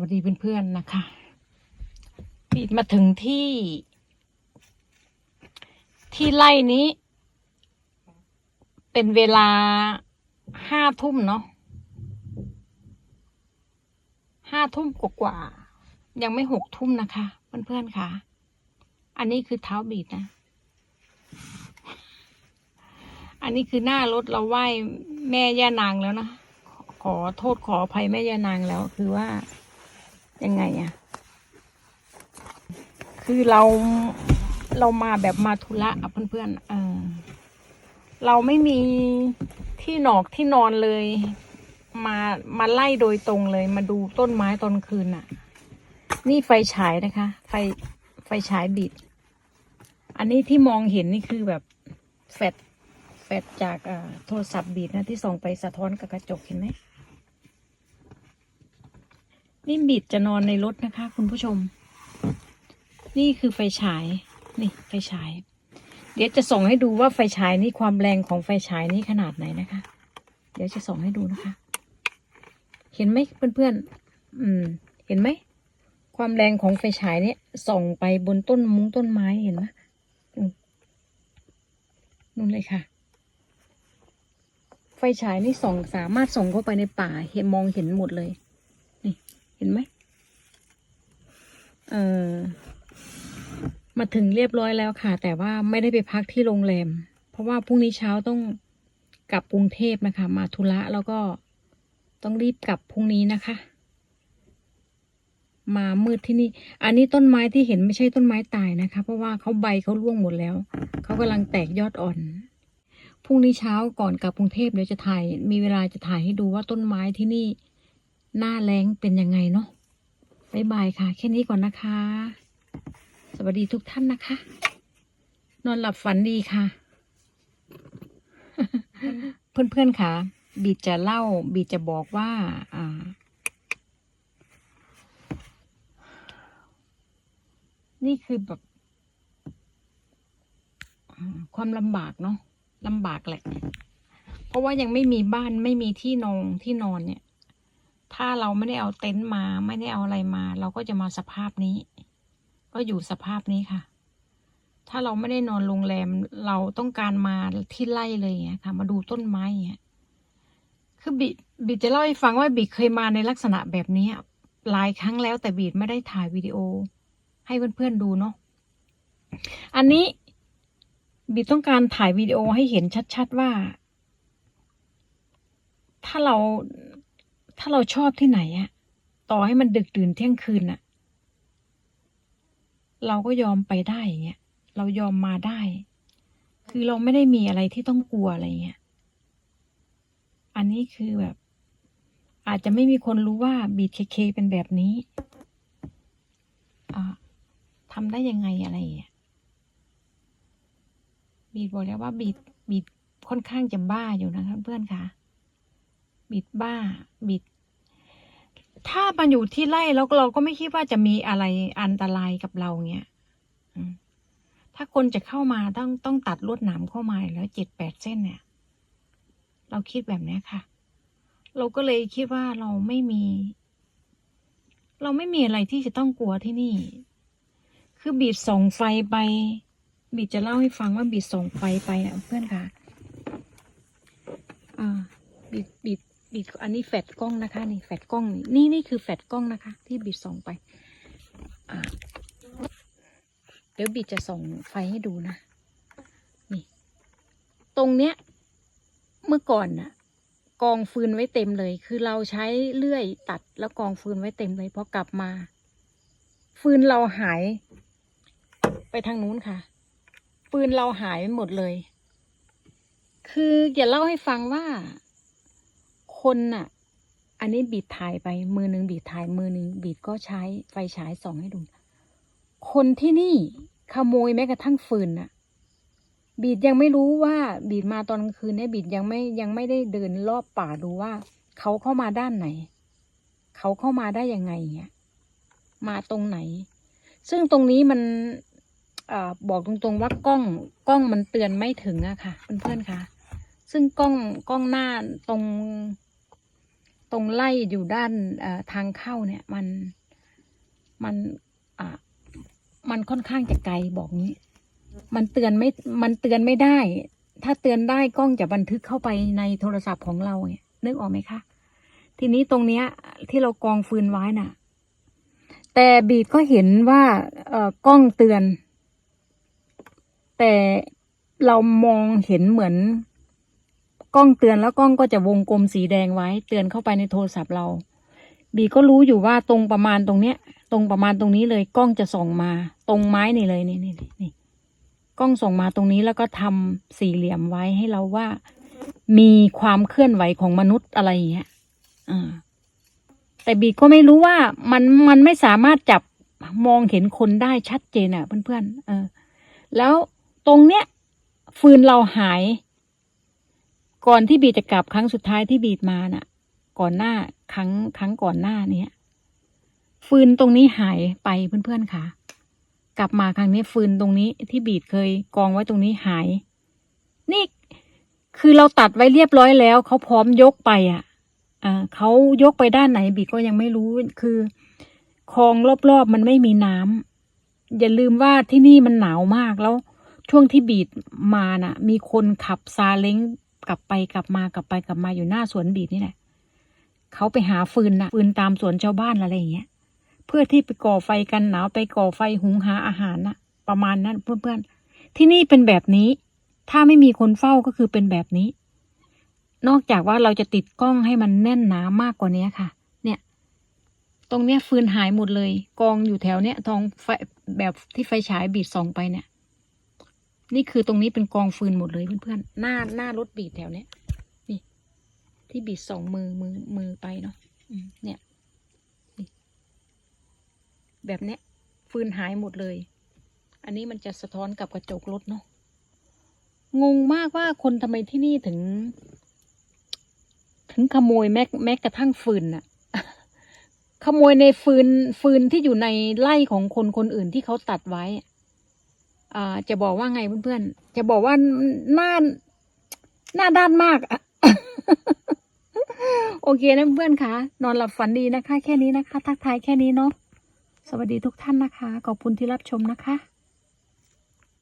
วัสดีเพื่อนๆนะคะปีดมาถึงที่ ที่ไล่นี้ เป็นเวลาห้าทุ่มเนาะห้าทุ่มกว่าๆยังไม่หกทุ่มนะคะ เพื่อนๆค่ะ อันนี้คือเท้าบีดนะ อันนี้คือหน้ารถเราไหว้แม่ย่านางแล้วนะขอโทษขออภัยแม่ย่านางแล้วคือว่า ยังไงอะคือเราเรามาแบบมาธุระอะเพื่อนๆเออเราไม่มีที่หนอกที่นอนเลย มามาไล่โดยตรงเลย มาดูต้นไม้ตอนคืนอะนี่ไฟฉายนะคะ ไฟไฟฉายบิด อันนี้ที่มองเห็นนี่คือแบบแฟลชแฟลชจากโทรศัพท์บีดนะที่ส่องไปสะท้อนกับกระจกเห็นไหม นี่บิดจะนอนในรถนะคะ คุณผู้ชม นี่คือไฟฉาย นี่ไฟฉาย เดี๋ยวจะส่งให้ดูว่าไฟฉายนี่ความแรงของไฟฉายนี่ขนาดไหนนะคะ เดี๋ยวจะส่งให้ดูนะคะ เห็นไหมเพื่อนๆ อืม เห็นไหม ความแรงของไฟฉายเนี่ยส่องไปบนต้นมุ้งต้นไม้เห็นไหมนู่นเลยค่ะ ไฟฉายนี่ส่องสามารถส่องเข้าไปในป่า เห็นมองเห็นหมดเลย นี่ ห็นไหมเออมาถึงเรียบร้อยแล้วค่ะ แต่ว่าไม่ได้ไปพักที่โรงแรม เพราะว่าพรุ่งนี้เช้าต้องกลับกรุงเทพนะคะ มาธุระแล้วก็ต้องรีบกลับพรุ่งนี้นะคะ มามืดที่นี่ อันนี้ต้นไม้ที่เห็นไม่ใช่ต้นไม้ตายนะคะ เพราะว่าเขาใบเขาร่วงหมดแล้ว เขากำลังแตกยอดอ่อน พรุ่งนี้เช้าก่อนกลับกรุงเทพเดี๋ยวจะถ่าย มีเวลาจะถ่ายให้ดูว่าต้นไม้ที่นี่ หน้าแรงเป็นยังไงเนาะบายบายค่ะ แค่นี้ก่อนนะคะ สวัสดีทุกท่านนะคะ นอนหลับฝันดีค่ะ เพื่อนๆค่ะ บีจะเล่า บีจะบอกว่าอ่า นี่คือแบบความลำบากเนาะลำบากแหละ เพราะว่ายังไม่มีบ้านไม่มีที่นอนที่นอนเนี่ย ถ้าเราไม่ได้เอาเต็นท์มาไม่ได้เอาอะไรมา เราก็จะมาสภาพนี้ ก็อยู่สภาพนี้ค่ะ ถ้าเราไม่ได้นอนโรงแรมเราต้องการมาที่ไร่เลยอย่างเงี้ยค่ะ มาดูต้นไม้อย่างเงี้ยคือบิบิดจะเล่าให้ฟังว่าบิเคยมาในลักษณะแบบนี้หลายครั้งแล้วแต่บิไม่ได้ถ่ายวิดีโอ ให้เพื่อนๆดูเนาะอันนี้บิต้องการถ่ายวิดีโอให้เห็นชัด ๆว่า ถ้าเรา ถ้าเราชอบที่ไหนอะต่อให้มันดึกดื่นเที่ยงคืนอะเราก็ยอมไปได้อย่างเงี้ยเรายอมมาได้ คือเราไม่ได้มีอะไรที่ต้องกลัวอะไรเงี้ยอันนี้คือแบบ อาจจะไม่มีคนรู้ว่าบีเคเคเป็นแบบนี้อ่าทำได้ยังไงอะไรอย่างเงี้ยบีดบอกแล้วว่าบีดบีดค่อนข้างจะบ้าอยู่นะคะเพื่อนค่ะ บิดบ้าบิด ถ้ามันอยู่ที่ไร่แล้วเราก็ไม่คิดว่าจะมีอะไรอันตรายกับเราเงี้ยถ้าคนจะเข้ามาต้องต้องตัดลวดหนามเข้ามาแล้วเจ็ดแปดเส้นเนี่ย เราคิดแบบนี้ค่ะ เราก็เลยคิดว่าเราไม่มี เราไม่มีอะไรที่จะต้องกลัวที่นี่ คือบีดส่องไฟไป บีดจะเล่าให้ฟังว่าบีดส่องไฟไปอะเพื่อนค่ะ อ่าบิดบิด บิดอันนี้แฟลชกล้องนะคะ นี่แฟลชกล้องนี่นี่นี่คือแฟลชกล้องนะคะ ที่บิดส่องไปเดี๋ยวบิดจะส่องไฟให้ดูนะนี่ ตรงเนี้ย เมื่อก่อนน่ะ กองฟืนไว้เต็มเลย คือเราใช้เลื่อยตัดแล้วกองฟืนไว้เต็มเลยพอกลับมา ฟืนเราหาย ไปทางนู้นค่ะ ฟืนเราหายไปหมดเลย คืออย่าเล่าให้ฟังว่า คนน่ะ อันนี้บีดถ่ายไป มือหนึ่งบีดถ่ายมือหนึ่งบีดก็ใช้ไฟฉายส่องให้ดู คนที่นี่ขโมยแม้กระทั่งฟืนน่ะ บีดยังไม่รู้ว่าบีดมาตอนกลางคืนเนี่ยบีดยังไม่ยังไม่ได้เดินรอบป่าดูว่า เขาเข้ามาด้านไหน เขาเข้ามาได้ยังไงเนี่ยมาตรงไหน ซึ่งตรงนี้มันอบอกตรงๆว่ากล้องกล้องมันเตือนไม่ถึงอะค่ะเพื่อนๆค่ะ ซึ่งกล้องกล้องหน้าตรง ตรงไล่อยู่ด้านทางเข้าเนี่ย มันมันอ่ามันค่อนข้างจะไกลบอกงี้ มันเตือนไม่ มันเตือนไม่ได้ ถ้าเตือนได้กล้องจะบันทึกเข้าไปในโทรศัพท์ของเราเนี่ยนึกออกไหมคะทีนี้ตรงเนี้ย ที่เรากองฟืนไว้น่ะ แต่บีดก็เห็นว่าเอ่อกล้องเตือน แต่เรามองเห็นเหมือน กล้องเตือนแล้วกล้องก็จะวงกลมสีแดงไว้ เตือนเข้าไปในโทรศัพท์เรา บีก็รู้อยู่ว่าตรงประมาณตรงเนี้ย ตรงประมาณตรงนี้เลยกล้องจะส่องมา ตรงไม้นี่เลยนี่นี่นี่กล้องส่งมาตรงนี้แล้วก็ทำสี่เหลี่ยมไว้ให้เราว่า มีความเคลื่อนไหวของมนุษย์อะไรอย่างเงี้ยอ่าแต่บีก็ไม่รู้ว่ามันมันไม่สามารถจับมองเห็นคนได้ชัดเจนอะเพื่อนๆเออ แล้วตรงเนี้ยฟืนเราหาย ก่อนที่บีจะกลับครั้งสุดท้ายที่บีดมาน่ะ ก่อนหน้าครั้งครั้งก่อนหน้าเนี้ยฟืนตรงนี้หายไปเพื่อนๆค่ะ กลับมาครั้งนี้ฟืนตรงนี้ที่บีดเคยกองไว้ตรงนี้หาย นี่คือเราตัดไว้เรียบร้อยแล้วเขาพร้อมยกไปอะอ่าเขายกไปด้านไหนบีก็ยังไม่รู้คือคลองรอบๆมันไม่มีน้ำอย่าลืมว่าที่นี่มันหนาวมากแล้ว ช่วงที่บีดมาน่ะ มีคนขับซาเล้ง กลับไปกลับมากลับไปกลับมาอยู่หน้าสวนบีดนี่แหละเขาไปหาฟืนน่ะฟืนตามสวนชาวบ้านอะไรอย่างเงี้ย เพื่อที่ไปก่อไฟกันหนาวไปก่อไฟหุงหาอาหารน่ะประมาณนั้นเพื่อนๆ ที่นี่เป็นแบบนี้ ถ้าไม่มีคนเฝ้าก็คือเป็นแบบนี้ นอกจากว่าเราจะติดกล้องให้มันแน่นหนามากกว่านี้ค่ะ เนี่ย ตรงเนี้ยฟืนหายหมดเลย กองอยู่แถวเนี้ยทองไฟแบบที่ไฟฉายบีดส่องไปเนี่ย นี่คือตรงนี้เป็นกองฟืนหมดเลยเพื่อนๆ หน้าหน้ารถบีดแถวเนี้ย นี่ ที่บีดสองมือมือมือไปเนาะเนี่ยนี่แบบเนี้ย ฟืนหายหมดเลย อันนี้มันจะสะท้อนกับกระจกรถเนาะ งงมากว่าคนทำไมที่นี่ถึง ถึงขโมยแม้แม้กระทั่งฟืนน่ะขโมยในฟืนฟืนที่อยู่ในไร่ของคนคนอื่นที่เขาตัดไว้ จะบอกว่าไงเพื่อนๆ จะบอกว่าหน้าหน้าด้านมากอะโอเคนะเพื่อนคะ นอนหลับฝันดีนะคะ แค่นี้นะคะ ทักทายแค่นี้เนาะ สวัสดีทุกท่านนะคะ ขอบคุณที่รับชมนะคะ